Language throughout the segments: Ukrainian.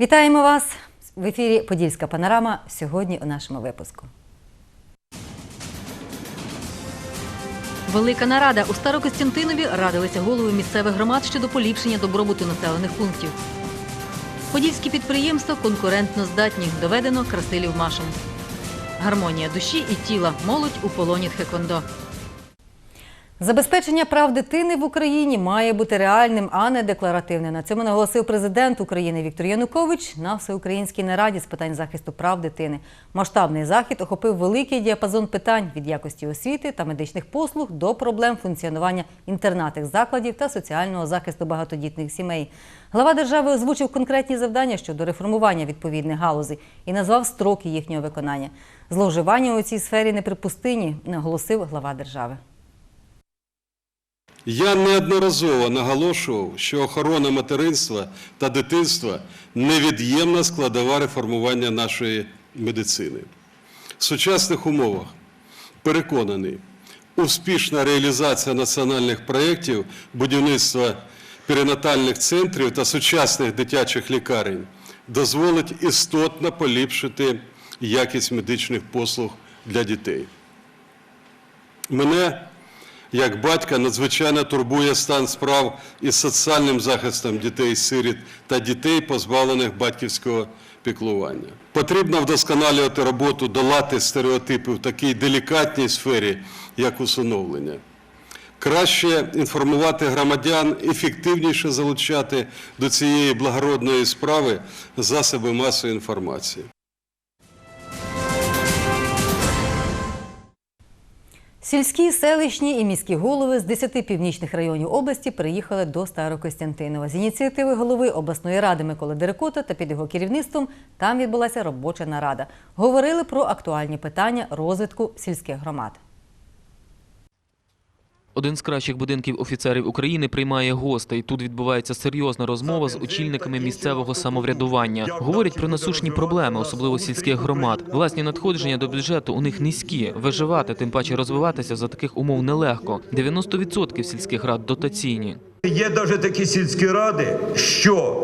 Вітаємо вас в ефірі Подільська панорама. Сьогодні у нашому випуску. Велика нарада у Старокостянтинові радилися голови місцевих громад щодо поліпшення добробуту населених пунктів. Подільські підприємства конкурентно здатні, доведено Красилів Машем. Гармонія душі і тіла, молодь у полоні Тхеквондо. Забезпечення прав дитини в Україні має бути реальним, а не декларативним. На цьому наголосив президент України Віктор Янукович на всеукраїнській нараді з питань захисту прав дитини. Масштабний захід охопив великий діапазон питань від якості освіти та медичних послуг до проблем функціонування інтернатних закладів та соціального захисту багатодітних сімей. Глава держави озвучив конкретні завдання щодо реформування відповідних галузей і назвав строки їхнього виконання. Зловживання у цій сфері неприпустині, наголосив глава держави. Я неодноразово наголошував, що охорона материнства та дитинства невід'ємна складова реформування нашої медицини. В сучасних умовах переконаний, успішна реалізація національних проєктів будівництва перинатальних центрів та сучасних дитячих лікарень дозволить істотно поліпшити якість медичних послуг для дітей. Мене як батька надзвичайно турбує стан справ із соціальним захистом дітей-сиріт та дітей, позбавлених батьківського піклування. Потрібно вдосконалювати роботу, долати стереотипи в такій делікатній сфері, як усиновлення. Краще інформувати громадян, ефективніше залучати до цієї благородної справи засоби масової інформації. Сільські, селищні і міські голови з 10 північних районів області приїхали до Старокостянтинова. З ініціативи голови обласної ради Миколи Дерекота та під його керівництвом там відбулася робоча нарада. Говорили про актуальні питання розвитку сільських громад. Один з кращих будинків офіцерів України приймає гостей. Тут відбувається серйозна розмова з очільниками місцевого самоврядування. Говорять про насущні проблеми, особливо сільських громад. Власні надходження до бюджету у них низькі. Виживати, тим паче розвиватися за таких умов нелегко. 90% сільських рад дотаційні. Є навіть такі сільські ради, що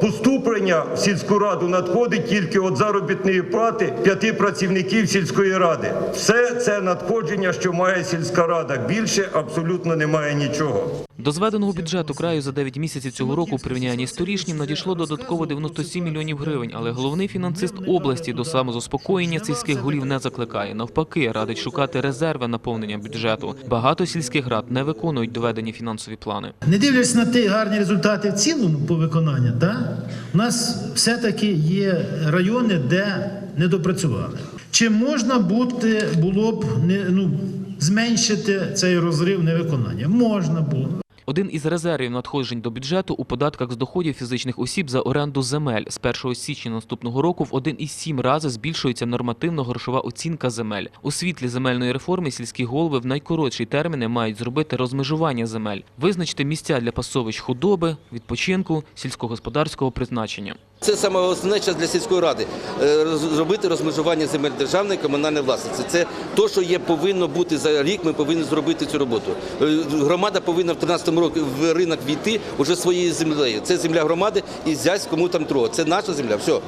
поступлення в сільську раду надходить тільки від заробітної плати п'яти працівників сільської ради. Все це надходження, що має сільська рада. Більше абсолютно немає нічого. До зведеного бюджету краю за 9 місяців цього року у порівнянні з торішнім надійшло додатково 97 мільйонів гривень, але головний фінансист області до самозаспокоєння сільських голів не закликає. Навпаки, радить шукати резерви наповнення бюджету. Багато сільських рад не виконують доведені фінансові плани. Не дивлячись на ті гарні результати в цілому по виконанню, да, у нас все-таки є райони, де недопрацювали. Чи можна бути, було б не, ну, зменшити цей розрив невиконання? Можна було. Один із резервів надходжень до бюджету у податках з доходів фізичних осіб за оренду земель. З 1 січня наступного року в 1,7 рази збільшується нормативно-грошова оцінка земель. У світлі земельної реформи сільські голови в найкоротші терміни мають зробити розмежування земель, визначити місця для пасовищ худоби, відпочинку, сільськогосподарського призначення. Це саме основне час для сільської ради е, зробити розмежування земель державної і комунальної власності. Це те, що є повинно бути за рік. Ми повинні зробити цю роботу. Е, Громада повинна в 13 році в ринок війти уже своєю землею. Це земля громади і зясь кому там трого. Це наша земля. Все.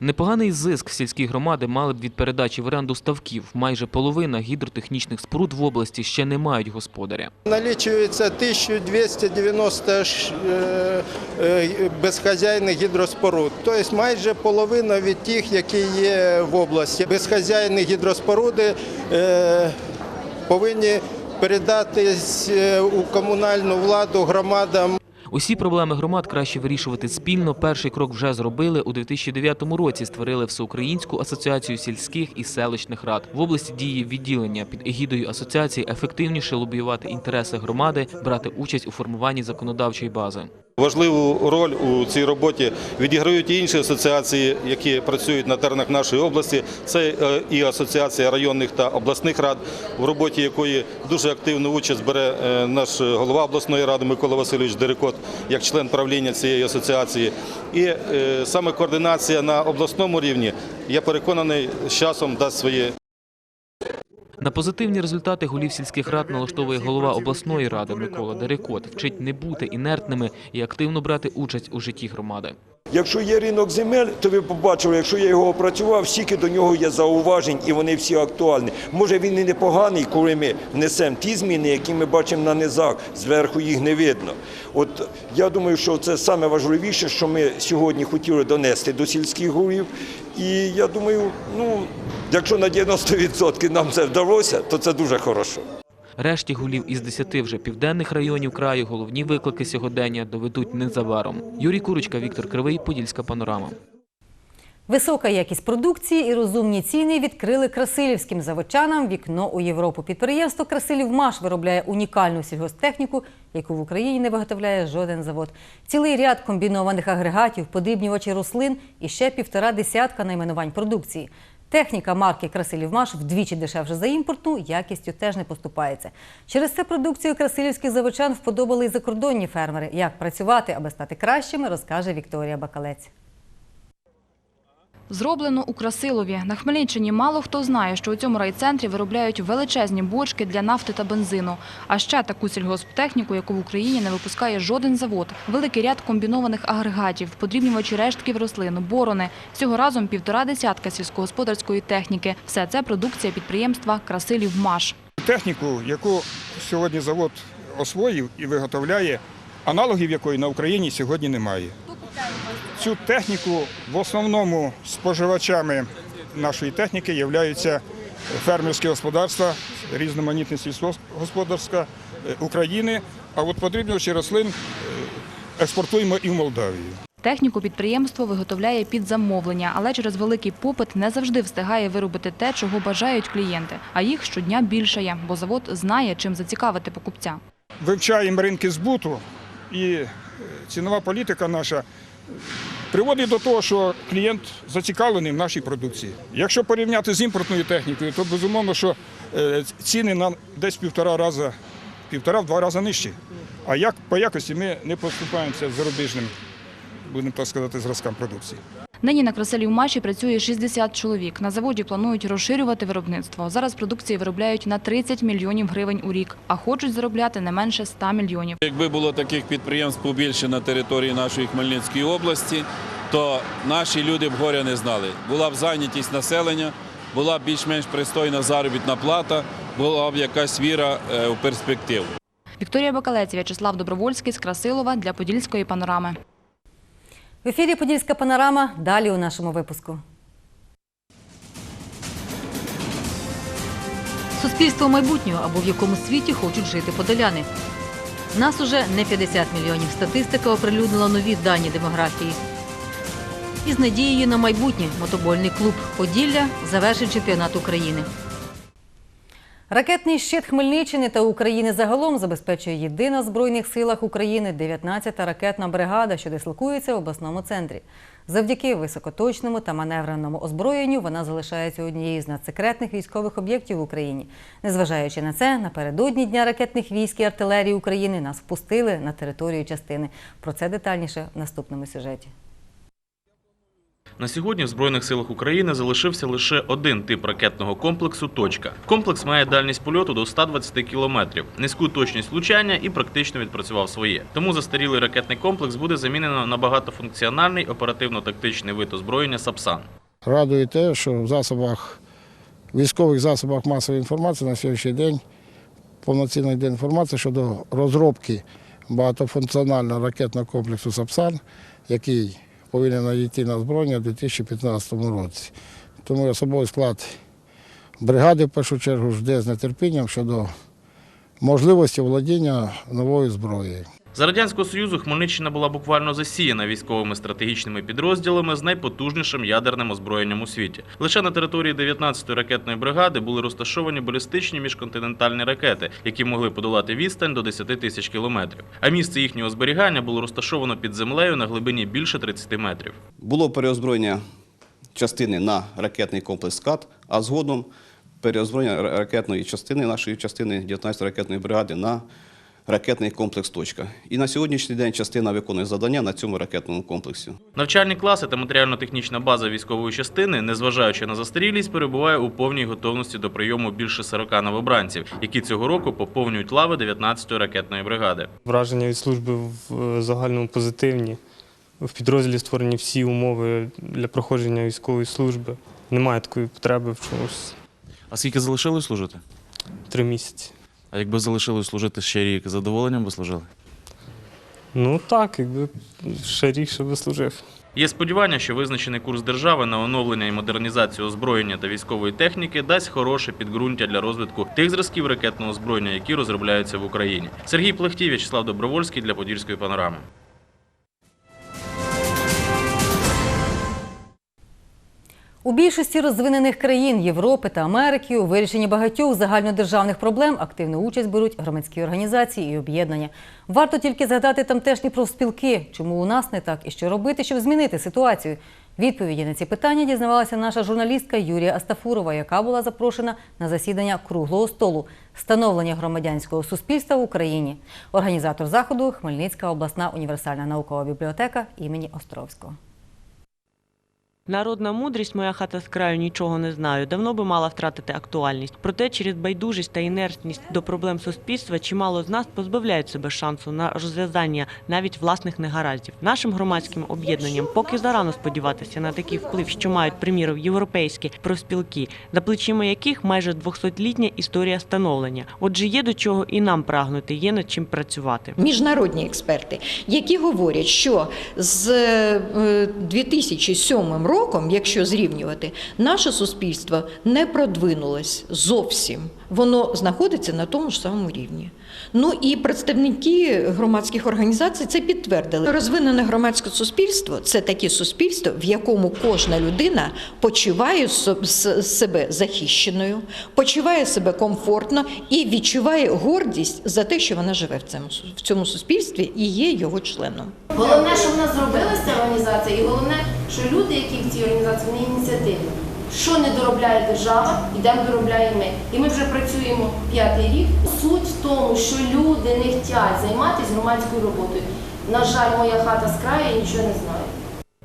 Непоганий зиск сільські громади мали б від передачі в оренду ставків. Майже половина гідротехнічних споруд в області ще не мають господаря. Налічується 1290 ш- е, е, безхазяйних гідроспоруд, тобто майже половина від тих, які є в області. Безхазяйні гідроспоруди е, повинні передатись е, у комунальну владу громадам. Усі проблеми громад краще вирішувати спільно. Перший крок вже зробили у 2009 році. Створили всеукраїнську асоціацію сільських і селищних рад. В області діє відділення під егідою асоціації ефективніше лобіювати інтереси громади, брати участь у формуванні законодавчої бази. Важливу роль у цій роботі відіграють і інші асоціації, які працюють на теренах нашої області. Це е, і асоціація районних та обласних рад, в роботі якої дуже активну участь бере е, наш голова обласної ради Микола Васильович Дерекот як член правління цієї асоціації. І е, саме координація на обласному рівні, я переконаний, з часом дасть свої На позитивні результати голів сільських рад налаштовує голова обласної ради Микола Дерекот. Вчить не бути інертними і активно брати участь у житті громади. Якщо є ринок земель, то ви побачили, якщо я його опрацював, стільки до нього є зауважень і вони всі актуальні. Може він і непоганий, коли ми внесемо ті зміни, які ми бачимо на низах, зверху їх не видно. От я думаю, що це саме важливіше, що ми сьогодні хотіли донести до сільських голів. І я думаю, ну якщо на 90% нам це вдалося, то це дуже хорошо. Решті гулів із 10 вже південних районів краю головні виклики сьогодення доведуть незабаром. Юрій Курочка, Віктор Кривий, Подільська панорама. Висока якість продукції і розумні ціни відкрили красилівським заводчанам вікно у Європу. Підприємство Красилівмаш виробляє унікальну сільгосптехніку, яку в Україні не виготовляє жоден завод. Цілий ряд комбінованих агрегатів, подрібнювачі рослин і ще півтора десятка найменувань продукції. Техніка марки Красилівмаш вдвічі дешевше за імпортну, якістю теж не поступається. Через це продукцію красилівських заводчан вподобали й закордонні фермери. Як працювати, аби стати кращими, розкаже Вікторія Бакалець. Зроблено у Красилові. На Хмельниччині мало хто знає, що у цьому райцентрі виробляють величезні бочки для нафти та бензину. А ще таку сільгосптехніку, яку в Україні не випускає жоден завод. Великий ряд комбінованих агрегатів, подрібнювачі рештків рослин, борони. Всього разом півтора десятка сільськогосподарської техніки. Все це продукція підприємства «Красилівмаш». техніку, яку сьогодні завод освоїв і виготовляє, аналогів якої на Україні сьогодні немає. Цю техніку в основному споживачами нашої техніки являються фермерські господарства, різноманітне сільськогосподарська е, України, а от подрібнювачі рослин е, експортуємо і в Молдавію. Техніку підприємство виготовляє під замовлення, але через великий попит не завжди встигає виробити те, чого бажають клієнти. А їх щодня більшає, бо завод знає, чим зацікавити покупця. Вивчаємо ринки збуту і е, цінова політика наша приводить до того, що клієнт зацікавлений в нашій продукції. Якщо порівняти з імпортною технікою, то безумовно, що е, ціни на десь півтора рази, півтора-два рази нижчі. А як по якості ми не поступаємося з зарубіжним, будемо так сказати, зразкам продукції. Нині на Красилівмаші працює 60 чоловік. На заводі планують розширювати виробництво. Зараз продукції виробляють на 30 мільйонів гривень у рік, а хочуть заробляти не менше 100 мільйонів. Якби було таких підприємств побільше на території нашої Хмельницької області, то наші люди б горя не знали. Була б зайнятість населення, була б більш-менш пристойна заробітна плата, була б якась віра е, в перспективу. Вікторія Бакалець, В'ячеслав Добровольський з Красилова для Подільської панорами. В ефірі Подільська панорама. Далі у нашому випуску. Суспільство майбутнього або в якому світі хочуть жити подоляни. Нас уже не 50 мільйонів. Статистика оприлюднила нові дані демографії. Із надією на майбутнє мотобольний клуб Поділля завершить чемпіонат України. Ракетний щит Хмельниччини та України загалом забезпечує єдина в Збройних силах України 19-та ракетна бригада, що дислокується в обласному центрі. Завдяки високоточному та маневреному озброєнню вона залишається однією з надсекретних військових об'єктів в Україні. Незважаючи на це, напередодні Дня ракетних військ і артилерії України нас впустили на територію частини. Про це детальніше в наступному сюжеті. На сьогодні в Збройних силах України залишився лише один тип ракетного комплексу «Точка». Комплекс має дальність польоту до 120 кілометрів, низьку точність влучання і практично відпрацював своє. Тому застарілий ракетний комплекс буде замінено на багатофункціональний оперативно-тактичний вид озброєння «Сапсан». Радує те, що в засобах, військових засобах масової інформації на сьогоднішній день повноцінно йде інформація щодо розробки багатофункціонального ракетного комплексу «Сапсан», який повинен надійти на зброєння у 2015 році. Тому особовий склад бригади в першу чергу жде з нетерпінням щодо можливості володіння новою зброєю. За радянського союзу Хмельниччина була буквально засіяна військовими стратегічними підрозділами з найпотужнішим ядерним озброєнням у світі. Лише на території 19-ї ракетної бригади були розташовані балістичні міжконтинентальні ракети, які могли подолати відстань до 10 тисяч кілометрів. А місце їхнього зберігання було розташовано під землею на глибині більше 30 метрів. Було переозброєння частини на ракетний комплекс «Скат», а згодом переозброєння ракетної частини, нашої частини 19 ракетної бригади на ракетний комплекс «Точка». І на сьогоднішній день частина виконує завдання на цьому ракетному комплексі. Навчальні класи та матеріально-технічна база військової частини, незважаючи на застарілість, перебуває у повній готовності до прийому більше 40 новобранців, які цього року поповнюють лави 19-ї ракетної бригади. Враження від служби в загальному позитивні. В підрозділі створені всі умови для проходження військової служби. Немає такої потреби в чомусь А скільки залишилось служити? три місяці. А якби залишилось служити ще рік, задоволенням би служили? Ну так, якби ще рік ще би служив. Є сподівання, що визначений курс держави на оновлення і модернізацію озброєння та військової техніки дасть хороше підґрунтя для розвитку тих зразків ракетного озброєння, які розробляються в Україні. Сергій Плехтів, В'ячеслав Добровольський для Подільської панорами. У більшості розвинених країн Європи та Америки у вирішенні багатьох загальнодержавних проблем активну участь беруть громадські організації і об'єднання. Варто тільки згадати тамтешні профспілки, чому у нас не так і що робити, щоб змінити ситуацію. Відповіді на ці питання дізнавалася наша журналістка Юрія Астафурова, яка була запрошена на засідання круглого столу становлення громадянського суспільства в Україні. Організатор заходу Хмельницька обласна універсальна наукова бібліотека імені Островського. Народна мудрість, моя хата з краю нічого не знаю, давно би мала втратити актуальність. Проте через байдужість та інертність до проблем суспільства чимало з нас позбавляють себе шансу на розв'язання навіть власних негараздів. Нашим громадським об'єднанням поки зарано сподіватися на такий вплив, що мають приміром європейські профспілки, за плечима яких майже 200-літня історія становлення. Отже, є до чого і нам прагнути, є над чим працювати. Міжнародні експерти, які говорять, що з е, 2007 роком, якщо зрівнювати, наше суспільство не продвинулось зовсім. Воно знаходиться на тому ж самому рівні. Ну і представники громадських організацій це підтвердили. Розвинене громадське суспільство це таке суспільство, в якому кожна людина почуває себе захищеною, почуває себе комфортно і відчуває гордість за те, що вона живе в цьому в цьому суспільстві і є його членом. Головне, що в нас зробилася ця організація, і головне, що люди, які в цій організації, вони ініціативні. Що не доробляє держава, ідемо доробляємо ми. І ми вже працюємо п'ятий рік. Суть тому, що люди не хочуть займатися громадською роботою. На жаль, моя хата з краю, я нічого не знаю.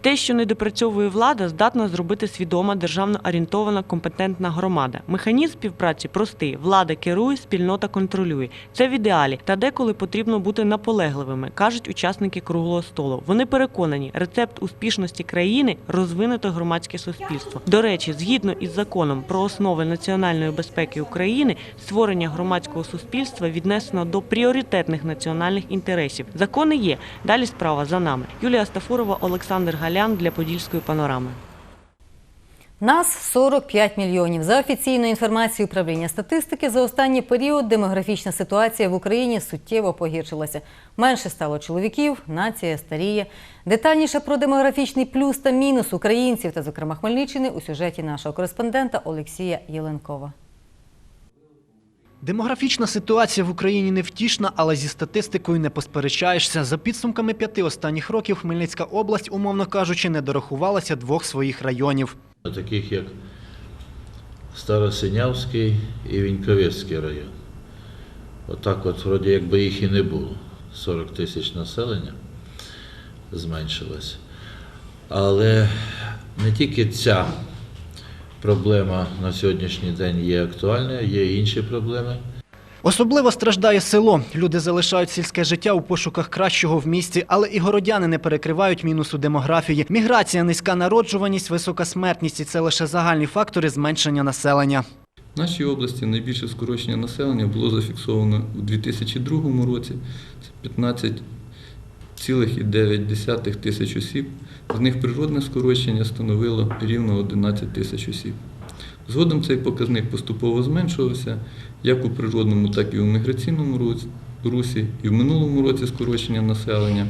Те, що не допрацьовує влада, здатна зробити свідома державно орієнтована компетентна громада. Механізм співпраці простий: влада керує, спільнота контролює. Це в ідеалі, та деколи потрібно бути наполегливими, кажуть учасники круглого столу. Вони переконані, рецепт успішності країни розвинуте громадське суспільство. До речі, згідно із законом про основи національної безпеки України, створення громадського суспільства віднесено до пріоритетних національних інтересів. Закони є. Далі справа за нами. Юлія Стафурова, Олександр Галян для Подільської панорами. Нас 45 мільйонів. За офіційною інформацією управління статистики, за останній період демографічна ситуація в Україні суттєво погіршилася. Менше стало чоловіків, нація старіє. Детальніше про демографічний плюс та мінус українців та, зокрема, Хмельниччини у сюжеті нашого кореспондента Олексія Єленкова. Демографічна ситуація в Україні невтішна, але зі статистикою не посперечаєшся. За підсумками п'яти останніх років Хмельницька область, умовно кажучи, не дорахувалася двох своїх районів. таких як Старосинявський і Віньковецький район. Отак от, вроді, якби їх і не було. 40 тисяч населення зменшилось. Але не тільки ця проблема на сьогоднішній день є актуальною, є інші проблеми. Особливо страждає село. Люди залишають сільське життя у пошуках кращого в місті, але і городяни не перекривають мінусу демографії. Міграція, низька народжуваність, висока смертність – і це лише загальні фактори зменшення населення. В нашій області найбільше скорочення населення було зафіксовано у 2002 році. Це 15,9 тисяч осіб. З них природне скорочення становило рівно 11 тисяч осіб. Згодом цей показник поступово зменшувався як у природному, так і у міграційному русі. І в минулому році скорочення населення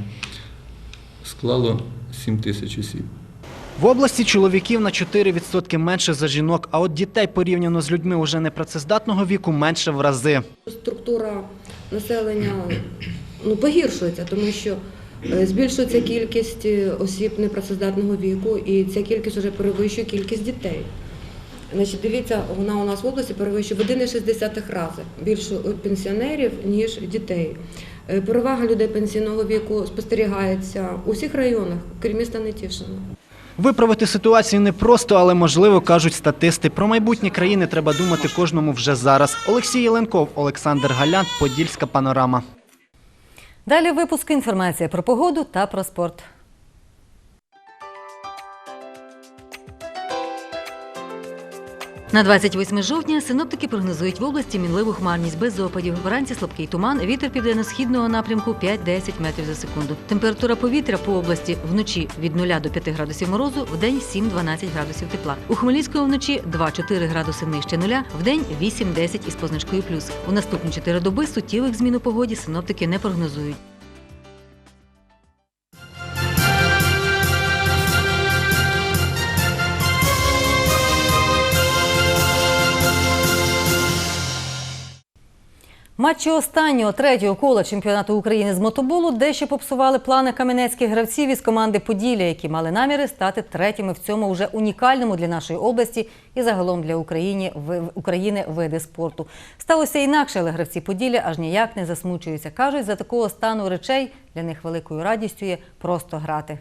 склало 7 тисяч осіб. В області чоловіків на 4% менше за жінок, а от дітей порівняно з людьми уже непрацездатного віку менше в рази. структура населення ну, погіршується, тому що збільшується кількість е, осіб непрацездатного віку, і ця кількість вже перевищує кількість дітей. Значить, дивіться, вона у нас в області перевищує в 1,6 рази більше пенсіонерів, ніж дітей. Е, Перевага людей пенсійного віку спостерігається у всіх районах, крім міста Нетішина. Виправити ситуацію непросто, але можливо, кажуть статисти. Про майбутнє країни треба думати кожному вже зараз. Олексій Єленков, Олександр Галян, Подільська панорама. Далі випуск інформація про погоду та про спорт. На 28 жовтня синоптики прогнозують в області мінливу хмарність без опадів. Вранці слабкий туман, вітер південно-східного напрямку 5-10 метрів за секунду. Температура повітря по області вночі від 0 до 5 градусів морозу, в день 7-12 градусів тепла. У Хмельницькому вночі 2-4 градуси нижче нуля, в день 8-10 із позначкою плюс. У наступні 4 доби суттєвих змін у погоді синоптики не прогнозують. Матчі останнього третього кола чемпіонату України з мотоболу дещо попсували плани кам'янецьких гравців із команди Поділля, які мали наміри стати третіми в цьому вже унікальному для нашої області і загалом для України, України види спорту. Сталося інакше, але гравці Поділля аж ніяк не засмучуються. Кажуть, за такого стану речей для них великою радістю є просто грати.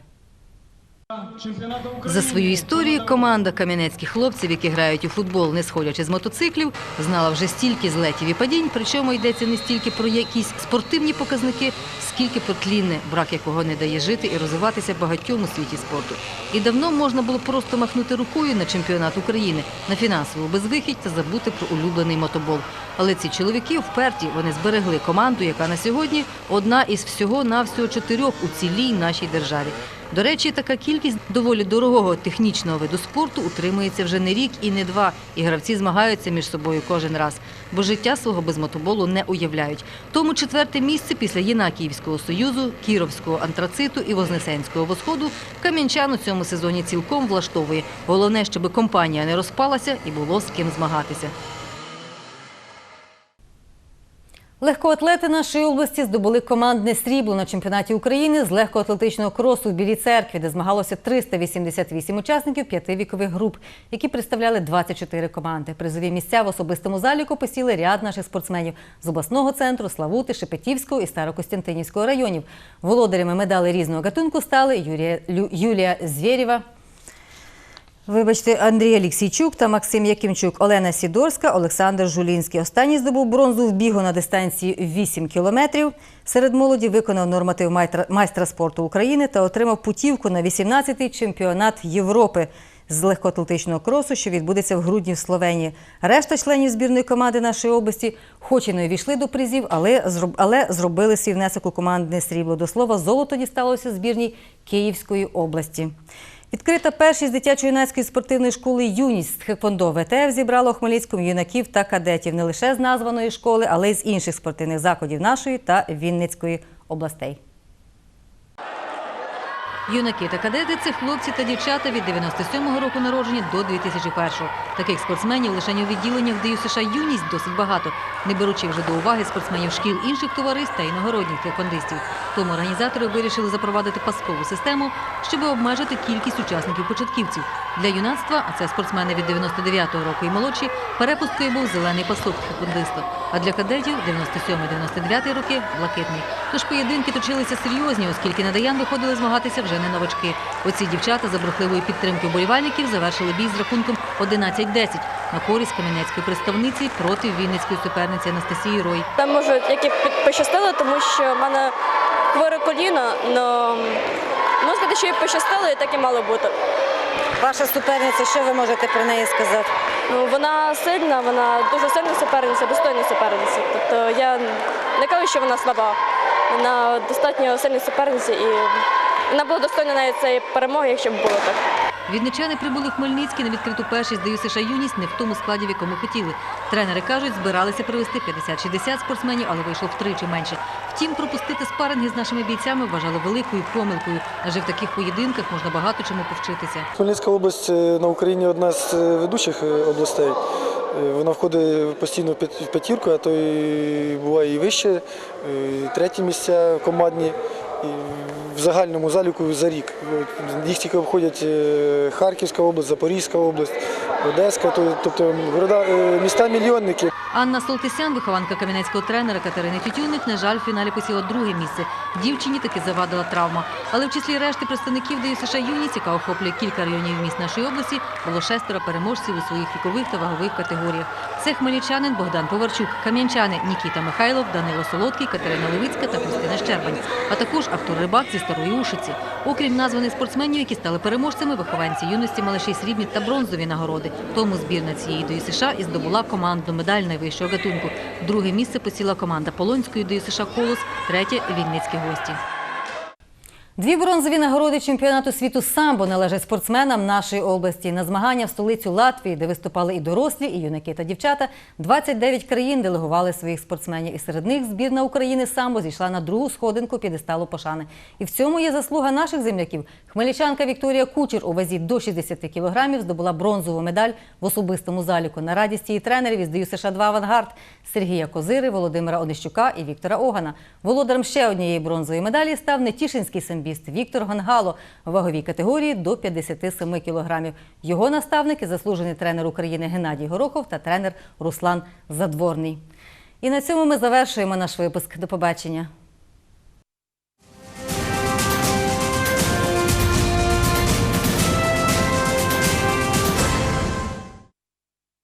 За свою історію команда кам'янецьких хлопців, які грають у футбол, не сходячи з мотоциклів, знала вже стільки злетів і падінь, причому йдеться не стільки про якісь спортивні показники, скільки про тлінне, брак якого не дає жити і розвиватися багатьом у світі спорту. І давно можна було просто махнути рукою на чемпіонат України, на фінансову безвихідь та забути про улюблений мотобол. Але ці чоловіки вперті, вони зберегли команду, яка на сьогодні одна із всього-навсього чотирьох у цілій нашій державі. До речі, така кількість доволі дорогого технічного виду спорту утримується вже не рік і не два, і гравці змагаються між собою кожен раз, бо життя свого без мотоболу не уявляють. Тому четверте місце після Єнакіївського союзу, Кіровського антрациту і Вознесенського восходу кам'янчан у цьому сезоні цілком влаштовує. Головне, щоб компанія не розпалася і було з ким змагатися. Легкоатлети нашої області здобули командне срібло на чемпіонаті України з легкоатлетичного кросу в Білій церкві, де змагалося 388 учасників п'яти вікових груп, які представляли 24 команди. Призові місця в особистому заліку посіли ряд наших спортсменів з обласного центру, Славути, Шепетівського і Старокостянтинівського районів. Володарями медалей різного гатунку стали Юрія, Юлія Звєрєва, Вибачте, Андрій Олексійчук та Максим Якимчук, Олена Сідорська, Олександр Жулінський. Останній здобув бронзу в бігу на дистанції 8 кілометрів. Серед молоді виконав норматив майстра, спорту України та отримав путівку на 18-й чемпіонат Європи з легкоатлетичного кросу, що відбудеться в грудні в Словенії. Решта членів збірної команди нашої області, хоч і не увійшли до призів, але зробили свій внесок у командне срібло. До слова, золото дісталося збірній Київської області. Відкрита першість дитячо-юнацької спортивної школи Юність з Хеквондо ВТФ зібрала у Хмельницькому юнаків та кадетів не лише з названої школи, але й з інших спортивних закладів нашої та Вінницької областей. Юнаки та кадети це хлопці та дівчата від 97-го року народження до 2001-го. Таких спортсменів лише у відділеннях ДЮСШ США юність досить багато, не беручи вже до уваги спортсменів шкіл інших товариств та іногородніх тхеквондистів. Тому організатори вирішили запровадити паскову систему, щоб обмежити кількість учасників початківців. Для юнацтва, а це спортсмени від 99-го року і молодші, перепусткою був зелений пасок тхеквондиста. А для кадетів 97-99 роки блакитний. Тож поєдинки точилися серйозні, оскільки на Даян виходили змагатися вже не новачки. Оці дівчата за брехливої підтримки вболівальників завершили бій з рахунком 11-10 на користь кам'янецької представниці проти вінницької суперниці Анастасії Рой. Там може як і пощастило, тому що в мене хворе коліно, але можна сказати, що і пощастило, і так і мало бути. Ваша суперниця, що ви можете про неї сказати? Ну, вона сильна, вона дуже сильна суперниця, достойна суперниця. Тобто я не кажу, що вона слаба. Вона достатньо сильна суперниця і вона була достойна навіть цієї перемоги, якщо б було так. Відничани прибули в Хмельницький на відкриту першість даю США юність не в тому складі, в якому хотіли. Тренери кажуть, збиралися привезти 50-60 спортсменів, але вийшло втричі менше. Втім, пропустити спаринги з нашими бійцями вважали великою помилкою, адже в таких поєдинках можна багато чому повчитися. Хмельницька область е, на Україні одна з е, ведучих е, областей. Вона входить постійно в п'ятірку, а то і буває і вище, і треті місця командні. І загальному заліку за рік. Їх тільки обходять е, Харківська область, Запорізька область, Одеська, то- тобто е, міста мільйонники. Анна Солтисян, вихованка кам'янецького тренера Катерини Тютюник, на жаль, в фіналі посіла друге місце. Дівчині таки завадила травма. Але в числі решти представників ДЮСШ юність, яка охоплює кілька районів міст нашої області, було шестеро переможців у своїх вікових та вагових категоріях. Це хмельничанин Богдан Поварчук, кам'янчани Нікіта Михайлов, Данило Солодкий, Катерина Левицька та Христина Щербань, а також автор-рибак зі Старої Ушиці. Окрім названих спортсменів, які стали переможцями, вихованці юності мали ще й срібні та бронзові нагороди. Тому збірна цієї ДЮСШ і здобула командну медаль найвищого гатунку. Друге місце посіла команда Полонської ДЮСШ «Колос», третє – Вінницькі гості. Дві бронзові нагороди чемпіонату світу самбо належать спортсменам нашої області. На змагання в столицю Латвії, де виступали і дорослі, і юнаки та дівчата, 29 країн делегували своїх спортсменів. І серед них збірна України самбо зійшла на другу сходинку п'єдесталу пошани. І в цьому є заслуга наших земляків. Хмельничанка Вікторія Кучер у вазі до 60 кілограмів здобула бронзову медаль в особистому заліку. На радість її тренерів із ДЮСШ США 2 «Авангард» Сергія Козири, Володимира Онищука і Віктора Огана. Володарем ще однієї бронзової медалі став нетішинський самбіст Віктор Гонгало в ваговій категорії до 57 кілограмів. Його наставники – заслужений тренер України Геннадій Горохов та тренер Руслан Задворний. І на цьому ми завершуємо наш випуск. До побачення.